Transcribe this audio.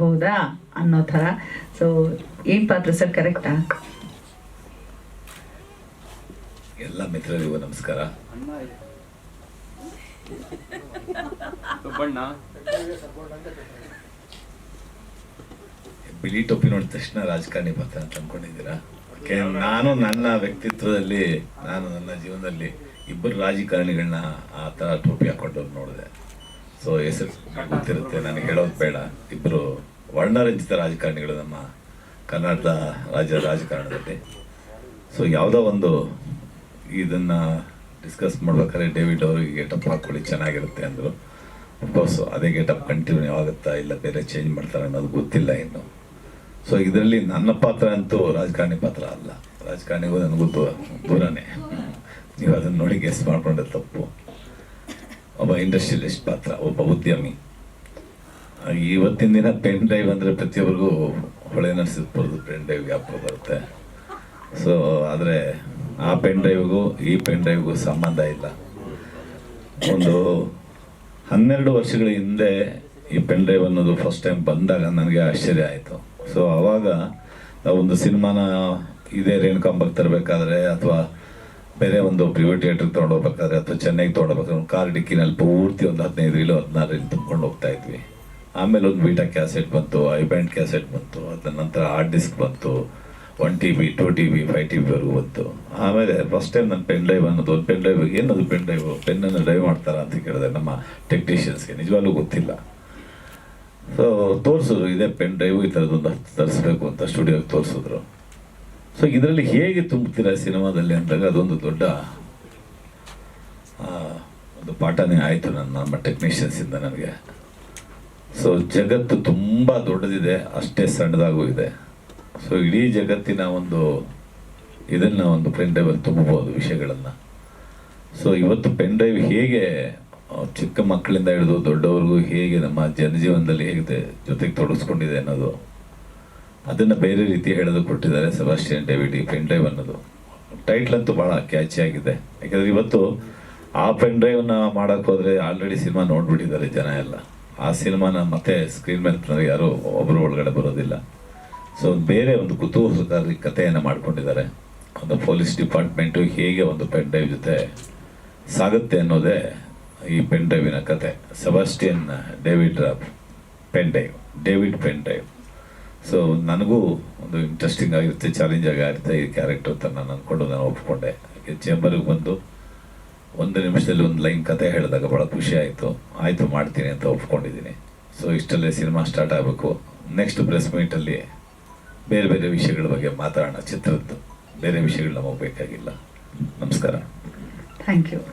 ಬಹುದಾ ಅನ್ನೋ ಥರ. ಸೊ ಏನ್ ಪಾತ್ರ ಸರ್ ಕರೆಕ್ಟಾ? ಎಲ್ಲ ಮಿತ್ರರಿಗೂ ನಮಸ್ಕಾರ. ಬಿಳಿ ಟೊಪ್ಪಿ ನೋಡಿದ ತಕ್ಷಣ ರಾಜಕಾರಣಿ ಪಾತ್ರ ಅಂತ ಅನ್ಕೊಂಡಿದ್ದೀರಾ? ನಾನು ನನ್ನ ವ್ಯಕ್ತಿತ್ವದಲ್ಲಿ ನಾನು ನನ್ನ ಜೀವನದಲ್ಲಿ ಇಬ್ಬರು ರಾಜಕಾರಣಿಗಳನ್ನ ಆ ಥರ ಟೋಪಿ ಹಾಕೊಂಡು ನೋಡಿದೆ. ಸೊ ಹೆಸರು ಗೊತ್ತಿರುತ್ತೆ ನನಗೆ ಹೇಳೋದು ಬೇಡ. ಇಬ್ಬರು ವರ್ಣರಂಜಿತ ರಾಜಕಾರಣಿಗಳು ನಮ್ಮ ಕರ್ನಾಟಕ ರಾಜ್ಯ ರಾಜಕಾರಣದಲ್ಲಿ. ಸೊ ಯಾವುದೋ ಒಂದು ಇದನ್ನು ಡಿಸ್ಕಸ್ ಮಾಡ್ಬೇಕಾದ್ರೆ ಡೇವಿಡ್ ಅವರು ಗೇಟಪ್ ಹಾಕೊಳ್ಳಿ ಚೆನ್ನಾಗಿರುತ್ತೆ ಅಂದರು. ಅಫ್ಕೋರ್ಸ್ ಅದೇ ಗೇಟಪ್ ಕಂಟಿನ್ಯೂ ಆಗುತ್ತಾ ಇಲ್ಲ, ಬೇರೆ ಚೇಂಜ್ ಮಾಡ್ತಾರೆ ಅನ್ನೋದು ಗೊತ್ತಿಲ್ಲ ಇನ್ನು. ಸೊ ಇದರಲ್ಲಿ ನನ್ನ ಪಾತ್ರ ಅಂತೂ ರಾಜಕಾರಣಿ ಪಾತ್ರ ಅಲ್ಲ. ರಾಜಕಾರಣಿಗೂ ನನಗೂ ದೂರ ದೂರನೇ. ನೀವು ಅದನ್ನು ನೋಡಿ ಗೆಸ್ ಮಾಡಿಕೊಂಡ್ರೆ ತಪ್ಪು. ಒಬ್ಬ ಇಂಡಸ್ಟ್ರಿಯಲಿಸ್ಟ್ ಪಾತ್ರ, ಒಬ್ಬ ಉದ್ಯಮಿ. ಇವತ್ತಿನ ದಿನ ಪೆನ್ ಡ್ರೈವ್ ಅಂದರೆ ಪ್ರತಿಯೊಬ್ಬರಿಗೂ ಹೊಳೆ ನರಸೀಪುರದ ಪೆನ್ ಡ್ರೈವ್ ಗ್ಯಾಪ್ ಬರುತ್ತೆ. ಸೊ ಆದರೆ ಆ ಪೆನ್ ಡ್ರೈವ್ಗೂ ಈ ಪೆನ್ ಡ್ರೈವ್ಗೂ ಸಂಬಂಧ ಇಲ್ಲ. ಒಂದು ಹನ್ನೆರಡು ವರ್ಷಗಳ ಹಿಂದೆ ಈ ಪೆನ್ ಡ್ರೈವ್ ಅನ್ನೋದು ಫಸ್ಟ್ ಟೈಮ್ ಬಂದಾಗ ನನಗೆ ಆಶ್ಚರ್ಯ ಆಯಿತು. ಸೊ ಆವಾಗ ಒಂದು ಸಿನಿಮಾನ ಇದೇ ರೇಣುಕಾಂಬಕ್ಕೆ ತರಬೇಕಾದ್ರೆ ಅಥವಾ ಬೇರೆ ಒಂದು ಪ್ರಿವೇಟ್ ಥಿಯೇಟ್ರಿಗೆ ತೊಗೊಂಡೋಗ್ಬೇಕಾದ್ರೆ ಅಥವಾ ಚೆನ್ನೈಗೆ ತೊಗೊಂಡೋಗ್ಬೇಕಾದ್ರೆ ಒಂದು ಕಾರ್ ಡಿಕ್ಕಿನಲ್ಲಿ ಪೂರ್ತಿ ಒಂದು ಹದಿನೈದು ಇಲ್ಲೋ ಹದಿನಾರು ಇಲ್ಲಿ ತುಂಬ್ಕೊಂಡು ಹೋಗ್ತಾ ಇದ್ವಿ. ಆಮೇಲೆ ಒಂದು ಬೀಟಾ ಕ್ಯಾಸೆಟ್ ಬಂತು ಐ ಬ್ಯಾಂಡ್ ಕ್ಯಾಸೆಟ್ ಬಂತು, ಅದರ ನಂತರ ಹಾರ್ಡ್ ಡಿಸ್ಕ್ ಬಂತು one T B two T B five T ಬಿವರೆಗೂ ಬಂತು. ಆಮೇಲೆ ಫಸ್ಟ್ ಟೈಮ್ ನನ್ನ ಪೆನ್ ಡ್ರೈವ್ ಅನ್ನೋದು, ಒಂದು ಪೆನ್ ಡ್ರೈವ್ ಏನದು ಪೆನ್ ಡ್ರೈವ್ ಪೆನ್ನನ್ನು ಡ್ರೈವ್ ಮಾಡ್ತಾರ ಅಂತ ಕೇಳಿದೆ ನಮ್ಮ ಟೆಕ್ನಿಷಿಯನ್ಸ್ಗೆ ನಿಜವಾಗ್ಲೂ ಗೊತ್ತಿಲ್ಲ. ಸೊ ತೋರಿಸಿದ್ರು, ಇದೇ ಪೆನ್ ಡ್ರೈವ್ ಈ ಥರದೊಂದು ಹತ್ತು ತರಿಸ್ಬೇಕು ಅಂತ ಸ್ಟುಡಿಯೋಗೆ ತೋರಿಸಿದ್ರು. ಸೊ ಇದರಲ್ಲಿ ಹೇಗೆ ತುಂಬುತ್ತೀರಾ ಸಿನಿಮಾದಲ್ಲಿ ಅಂದಾಗ ಅದೊಂದು ದೊಡ್ಡ ಒಂದು ಪಾಠನೇ ಆಯಿತು ನನ್ನ, ನಮ್ಮ ಟೆಕ್ನಿಷಿಯನ್ಸಿಂದ ನನಗೆ. ಸೊ ಜಗತ್ತು ತುಂಬ ದೊಡ್ಡದಿದೆ, ಅಷ್ಟೇ ಸಣ್ಣದಾಗೂ ಇದೆ. ಸೊ ಇಡೀ ಜಗತ್ತಿನ ಒಂದು ಇದನ್ನ ಒಂದು ಪೆನ್ ಡ್ರೈವಲ್ಲಿ ತುಂಬಬಹುದು ವಿಷಯಗಳನ್ನು. ಸೊ ಇವತ್ತು ಪೆನ್ ಡ್ರೈವ್ ಹೇಗೆ ಚಿಕ್ಕ ಮಕ್ಕಳಿಂದ ಹಿಡಿದು ದೊಡ್ಡವ್ರಿಗೂ ಹೇಗೆ ನಮ್ಮ ಜನಜೀವನದಲ್ಲಿ ಹೇಗೆ ಜೊತೆಗೆ ತೊಡಗಿಸ್ಕೊಂಡಿದೆ ಅನ್ನೋದು, ಅದನ್ನು ಬೇರೆ ರೀತಿ ಹೇಳೋದು ಕೊಟ್ಟಿದ್ದಾರೆ ಸೆಬಾಸ್ಟಿಯನ್ ಡೇವಿಡ್ ಈ ಪೆನ್ ಡ್ರೈವ್ ಅನ್ನೋದು. ಟೈಟ್ಲ್ ಅಂತೂ ಭಾಳ ಕ್ಯಾಚಿ ಆಗಿದೆ. ಯಾಕಂದರೆ ಇವತ್ತು ಆ ಪೆನ್ ಡ್ರೈವ್ನ ಮಾಡೋಕ್ಕೋದ್ರೆ ಆಲ್ರೆಡಿ ಸಿನಿಮಾ ನೋಡ್ಬಿಟ್ಟಿದ್ದಾರೆ ಜನ ಎಲ್ಲ. ಆ ಸಿನಿಮಾನ ಮತ್ತೆ ಸ್ಕ್ರೀನ್ ಮೇಲೆ ಯಾರು ಒಬ್ಬರು ಒಳಗಡೆ ಬರೋದಿಲ್ಲ. ಸೊ ಬೇರೆ ಒಂದು ಕುತೂಹಲಕಾರಿ ಕಥೆಯನ್ನು ಮಾಡ್ಕೊಂಡಿದ್ದಾರೆ. ಒಂದು ಪೊಲೀಸ್ ಡಿಪಾರ್ಟ್ಮೆಂಟು ಹೇಗೆ ಒಂದು ಪೆನ್ ಡ್ರೈವ್ ಜೊತೆ ಸಾಗುತ್ತೆ ಅನ್ನೋದೇ ಈ ಪೆನ್ ಡ್ರೈವಿನ ಕತೆ. Sebastian David pen drive, David pen drive. So ನನಗೂ ಒಂದು ಇಂಟ್ರೆಸ್ಟಿಂಗ್ ಆಗಿರುತ್ತೆ ಚಾಲೆಂಜ್ ಆಗಿರುತ್ತೆ ಈ ಕ್ಯಾರೆಕ್ಟರ್ ಅಂತ ನಾನು ಅಂದ್ಕೊಂಡು ನಾನು ಒಪ್ಕೊಂಡೆ ಚೇಂಬರ್ಗೆ ಬಂದು ಒಂದು ನಿಮಿಷದಲ್ಲಿ ಒಂದು ಲೈನ್ ಕತೆ ಹೇಳಿದಾಗ ಭಾಳ ಖುಷಿ ಆಯಿತು. ಆಯಿತು ಮಾಡ್ತೀನಿ ಅಂತ ಒಪ್ಕೊಂಡಿದ್ದೀನಿ. ಸೊ ಇಷ್ಟಲ್ಲೇ ಸಿನಿಮಾ ಸ್ಟಾರ್ಟ್ ಆಗಬೇಕು. ನೆಕ್ಸ್ಟ್ ಪ್ರೆಸ್ ಮೀಟಲ್ಲಿ ಬೇರೆ ಬೇರೆ ವಿಷಯಗಳ ಬಗ್ಗೆ ಮಾತಾಡೋಣ. ಚಿತ್ರದ್ದು ಬೇರೆ ವಿಷಯಗಳು ನಮಗೆ ಬೇಕಾಗಿಲ್ಲ. ನಮಸ್ಕಾರ. Thank you